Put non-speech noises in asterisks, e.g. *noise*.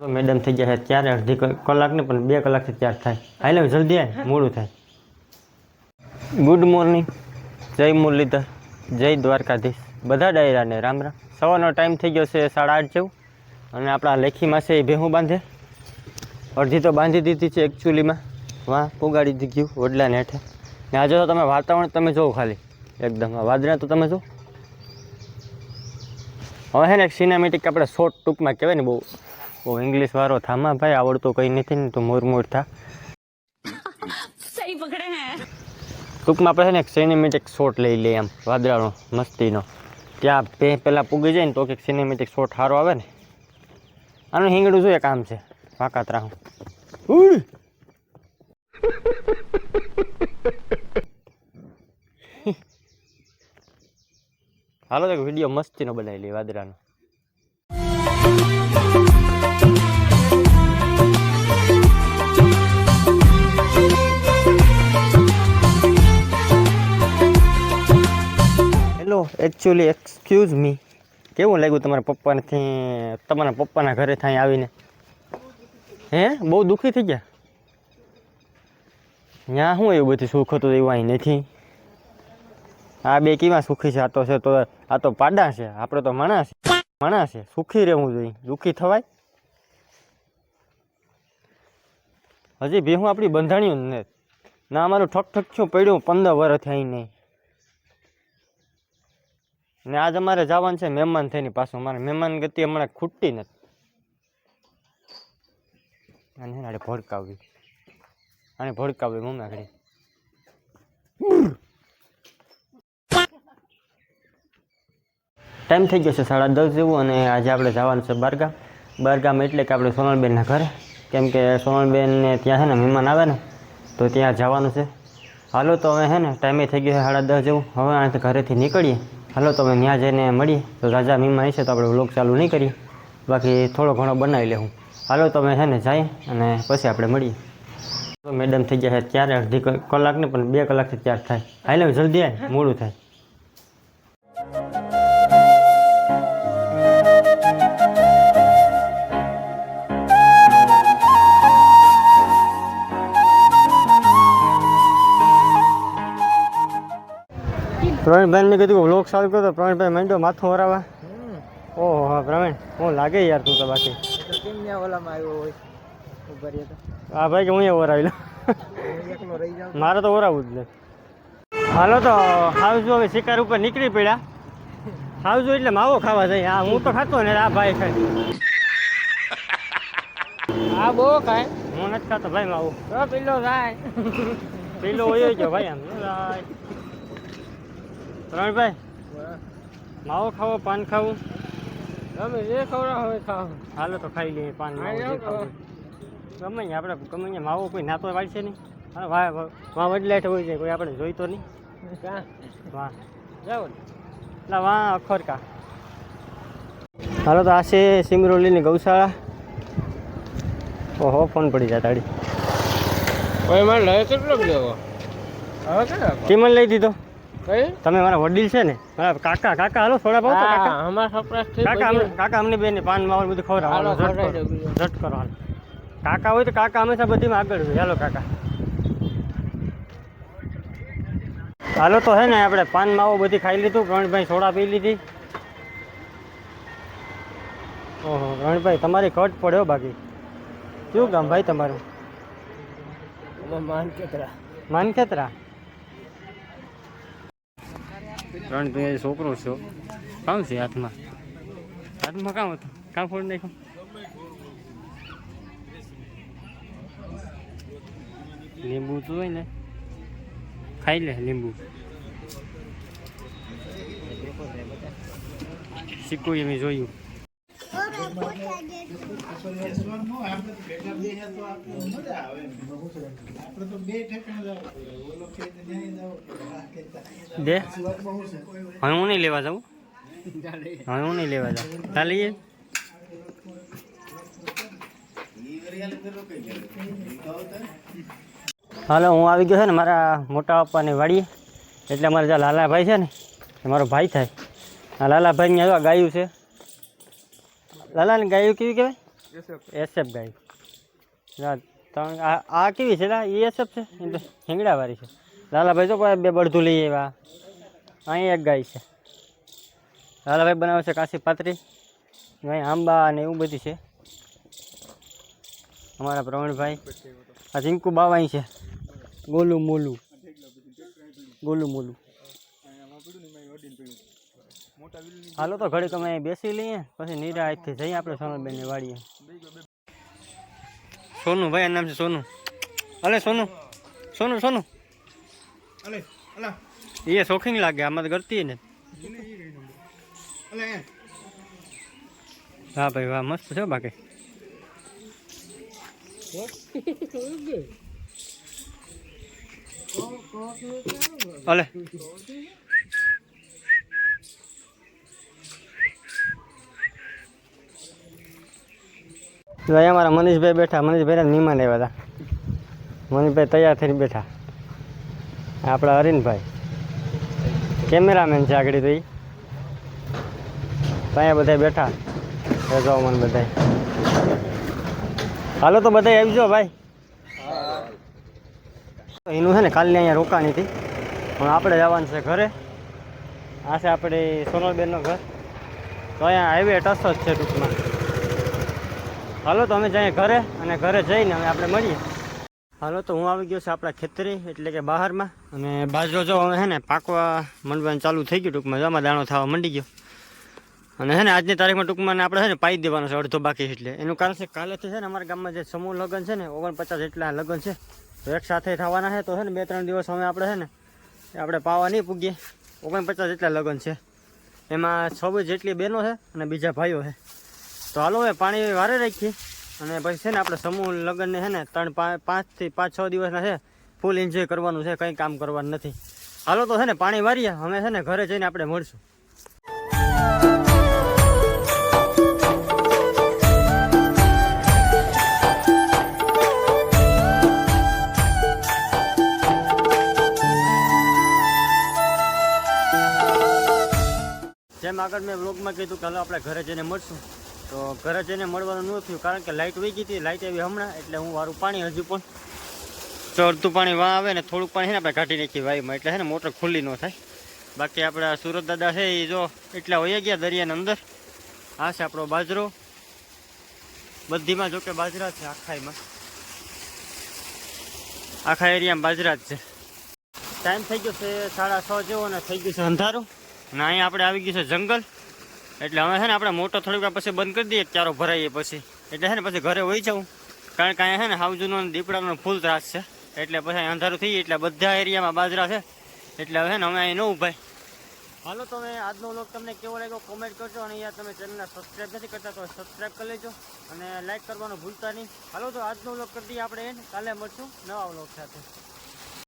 તો મેડમ થઈ ગયા છે ત્યારે અડધી કલ- કલાક ને પણ બે કલાકથી તૈયાર થાય. હાલે જલ્દી આય, મોડું થાય. ગુડ મોર્નિંગ જય મુરલીધર, જય દ્વારકાધીશ. બધા ડાયરાને રામ રામ. સવારનો ટાઈમ થઈ ગયો છે સાડા આઠ જેવું. અને આપણા લેખીમાં છે એ ભેહું બાંધે. અડધી તો બાંધી દીધી છે એકચ્યુઅલીમાં વાહ, પુગાડી દીધી વડલાને હેઠે ને આજે તો તમે વાતાવરણ તમે જોવો ખાલી. એકદમ, આ વાદળા તો તમે જો. હવે છે ને, એક સિનેમેટિક આપણે શોર્ટ ટૂંકમાં કહેવાય ને બહુ. ઓ ઇંગ્લિશ વાળો થામા ભાઈ આવડતું કંઈ નથી ને તો મોરમોર થા. સહી પકડે હે. ટૂંકમાં આપણે છે ને એક સિનેમેટિક શોટ લઈ લે એમ વાદળાનો મસ્તીનો. ત્યાં બે પહેલાં પૂગી જાય ને તો કંઈક સિનેમેટિક શોટ સારો આવે ને. આનું હિંગડું શું *laughs* એક આમ છે? વાકાત રાહું. હાલો એક વીડિયો મસ્તીનો બનાવી લે વાદળાનો. એકચ્યુઅલી એક્સક્યુઝ મી કેવું લાગ્યું તમારા પપ્પાનેથી તમારા પપ્પાના ઘરે થાય આવીને? હે? બહુ દુઃખી થઈ ગયા? ત્યાં શું એવું બધું સુખ હતું? એવું અહીં નથી. આ બે કેવા સુખી છે? આ તો છે, તો આ તો પાડા છે. આપણે તો માણસ માણસ છે. સુખી રહેવું જોઈએ. દુઃખી થવાય? હજી ભેહું આપણી બંધાણ્યું ને ના અમારું ઠક ઠક પડ્યું પંદર વર્ષથી અહીં નહીં ને આજ અમારે જવાનું છે મહેમાન થઈને પાછું. અમારે મહેમાન ગતિ હમણાં ખૂટતી નથી. અને એને ભડકાવવી અને ભડકાવવી મમ્મી ઘડી ટાઈમ થઈ ગયો છે સાડા દસ જેવું અને આજે આપણે જવાનું છે બારગામ. બારગામ એટલે કે આપણે સોનલબેનના ઘરે. કેમ કે સોનલબેનને ત્યાં છે ને મહેમાન આવે ને, તો ત્યાં જવાનું છે. હાલો તો હવે છે ને ટાઈમે થઈ ગયો છે સાડા દસ જેવું. હવે અહીંથી ઘરેથી નીકળીએ. હાલો તમે ત્યાં જઈને મળીએ. તો રાજા મીમા હશે તો આપણે વ્લોગ ચાલુ નહીં કરીએ. બાકી થોડો ઘણો બનાવી લેવું. હાલો તમે છે ને જાય અને પછી આપણે મળીએ. મેડમ થઈ ગયા છે ત્યારે અડધી ક- કલાક ને પણ બે કલાકથી ત્યાર થાય. હાલે, જલ્દી આવે મોડું થાય. પ્રવીણભાઈ મેં કીધું વ્લોગ ચાલુ કર્યો પ્રવીણભાઈ માંડ્યો માથું હરાવા ઓહો હા પ્રવીણ. હું લાગે યાર તું તો બાકી. હા ભાઈ કે હું લઉં રહી જાઉં મારે તો ઓરાવું જ નહીં. હાલો તો હાવજો હવે શિકાર ઉપર નીકળી પડ્યા. હાવજો એટલે માવો ખાવા જાય. હા હું તો ખાતો ને આ ભાઈ ખાય. હા બહુ ખાય. હું નથી ખાતો ભાઈ માવો. પેલો થાય. પેલો હોય ગયો ભાઈ આમ. પ્રવીણભાઈ માવો ખાવો પાન ખાવું? તમે જે ખવડાવો હોય ખાવ હાલો તો ખાઈ લઈએ પાન ગમે ત્યાં આપણે ગમે ત્યાં માવો કોઈ નાતો વાળશે નહીં. હા વાહ વડલાટ હોય છે કોઈ આપણે જોઈતો નહીં. વાહ. જાઓ ને. એટલે વાહ અખરકા. હાલો તો આ છે સિમરોલીની ગૌશાળા. ઓહો ફોન પડી જાય લેવો હવે કેટલો કિમન લઈ દીધો? તમે મારા વડીલ છે ને? મારા કાકા કાકા હાલો થોડા તો કાકા. અમારા સપ્રાસ કાકા અમને કાકા અમને બેન પાન માવલ બધું ખવડાવી ઝટ કરો હાલો. કાકા હોય તો કાકા હંમેશા બધીમાં આગળ હોય હાલો કાકા. હાલો તો હે ને આપણે પાન માવો બધી ખાઈ લીધું પ્રવીણભાઈ સોડા પી લીધી. ઓહો પ્રવીણભાઈ તમારી કટ પડ્યો બાકી. શું ગામ ભાઈ તમારું? માનખેતરા માનખેતરા ત્રણ તું છોકરો છો. કામ છે હાથમાં? હાથમાં કામ હતું? કામ ફોડ નાખ્યું? લીંબુ તો હોય ને. ખાઈ લે લીંબુ. સિક્કો એમ જોયું. દે. હવે હું નહીં લેવા જાઉં. હવે હું નહીં લેવા જાઉં. તા લઈએ હાલો, હું આવી ગયો છે ને મારા મોટા પપ્પાની વાડીએ એટલે મારા જ્યાં લાલાભાઈ છે ને, એ મારો ભાઈ થાય. આ લાલાભાઈને આવ્યા ગાયું છે. લાલાની ગાયું કેવી કહેવાય? એસએફ. ગાય. ના આ કેવી છે એ એસએફ છે? હિંગડાવાળી છે. લાલાભાઈ તો બે બળધું લઈ આવ્યા. અહીં એક ગાય છે. લાલાભાઈ બનાવે છે કાશી પાતરી. અહીં આંબા અને એવું બધી છે. અમારા પ્રવીણભાઈ. આ ઝીંકુ બાવા અહીં છે. ગોલું મોલું ગોલું મોલું હાલો તો ઘડીક અમે બેસી લઈએ પછી નિરાશથી જઈએ આપણે સોનલબેનની વાડીએ. સોનું ભાઈ એનું નામ છે સોનું. અલે સોનું. સોનું સોનું. એ શોખીન લાગે આમાં તો કરતી ને. હા ભાઈ વાહ મસ્ત છે બાકી. *laughs* અલે. ભાઈ અમારા મનીષભાઈ બેઠા, મનીષભાઈને મહેમાન આવ્યા હતા મનીષભાઈ તૈયાર થઈને બેઠા. આપણા હરીનભાઈ કેમેરામેન છે આગળ તો એ ત્યાં બધા બેઠા. રજાઓમાં બધા હાલો તો બધા આવજો ભાઈ. એનું છે ને કાલની અહીંયા રોકાણી હતી. પણ આપણે જવાનું છે ઘરે. આ છે આપણે સોનલબેનનો ઘર. તો અહીંયા હાઈવે ટચ જ છે ટૂંકમાં. હાલો તો અમે જઈએ ઘરે અને ઘરે જઈને અમે આપણે મળીએ. હાલો તો હું આવી ગયો છું આપણા ખેતરી, એટલે કે બહારમાં. અને બાજરો જો હવે છે ને પાકવા મંડવાનું ચાલુ થઈ ગયું ટૂંકમાં જમા દાણો થવા મંડી ગયો. અને હે ને આજની તારીખમાં ટૂંકમાં આપણે છે ને પાઈ દેવાનો છે અડધો બાકી એટલે. એનું કારણ છે કાલેથી છે ને અમારા ગામમાં જે સમૂહ લગ્ન છે ને, ઓગણપચાસ જેટલા લગ્ન છે. તો એક સાથે થવાના છે, તો છે ને બે ત્રણ દિવસ અમે આપણે છે ને આપણે પાવા નહીં પૂગીએ. ઓગણપચાસ જેટલા લગ્ન છે. એમાં છવ્વીસ જેટલી બહેનો છે અને બીજા ભાઈઓ છે. તો હાલો હવે પાણી વારે રાખીએ. અને પછી છે ને આપણે સમૂહ લગ્નને છે ને ત્રણ પાંચથી પાંચ છ દિવસના છે ફૂલ એન્જોય કરવાનું છે, કંઈ કામ કરવાનું નથી. હાલો તો છે ને પાણી વારીએ, અમે છે ને ઘરે જઈને આપણે મળશું. જેમ આગળ મેં વ્લોગમાં કીધું કે હાલો આપણે ઘરે જઈને મળશું. તો ઘરે જઈને મળવાનું ન થયું, કારણ કે લાઇટ વહી ગઈ હતી લાઇટ આવી હમણાં, એટલે હું વારું પાણી હજુ પણ ચડતું પાણી વાં આવે ને થોડુંક પાણી છે ને આપણે કાઢી નાખીએ વાયુમાં, એટલે છે ને મોટર ખુલ્લી ન થાય. બાકી આપણા સુરત દાદા છે એ જો એટલા વહી ગયા દરિયાની અંદર. આ છે આપણો બાજરો. બધીમાં જોકે બાજરા છે આખાઈમાં આખા એરિયામાં બાજરા જ છે. ટાઈમ થઈ ગયો છે સાડા છ જેવો ને થઈ ગયું છે અંધારું. ને અહીંયા આપણે આવી ગયું છે જંગલ. એટલે હવે છે ને આપણે મોટો થોડીક પછી બંધ કરી દઈએ ચારો ભરાઈએ પછી. એટલે છે ને પછી ઘરે વહી જાઉં. કારણ કે અહીંયા છે ને હાવજુનો દીપડાનો ફૂલ ત્રાસ છે. એટલે પછી અંધારું થઈ એટલે બધા એરિયામાં બાજરા છે. એટલે હવે ને અમે અહીં ન ઉભાય હાલો તમે આજનો વ્લોગ તમને કેવો લાગ્યો કોમેન્ટ કરજો અને યાર તમે ચેનલને સબસ્ક્રાઈબ નથી કરતા તો સબસ્ક્રાઈબ કરી લેજો અને લાઈક કરવાનું ભૂલતા નહીં. હાલો, તો આજનો વ્લોગ કરી દઈએ આપણે. એને કાલે મળશું નવા વ્લોગ સાથે.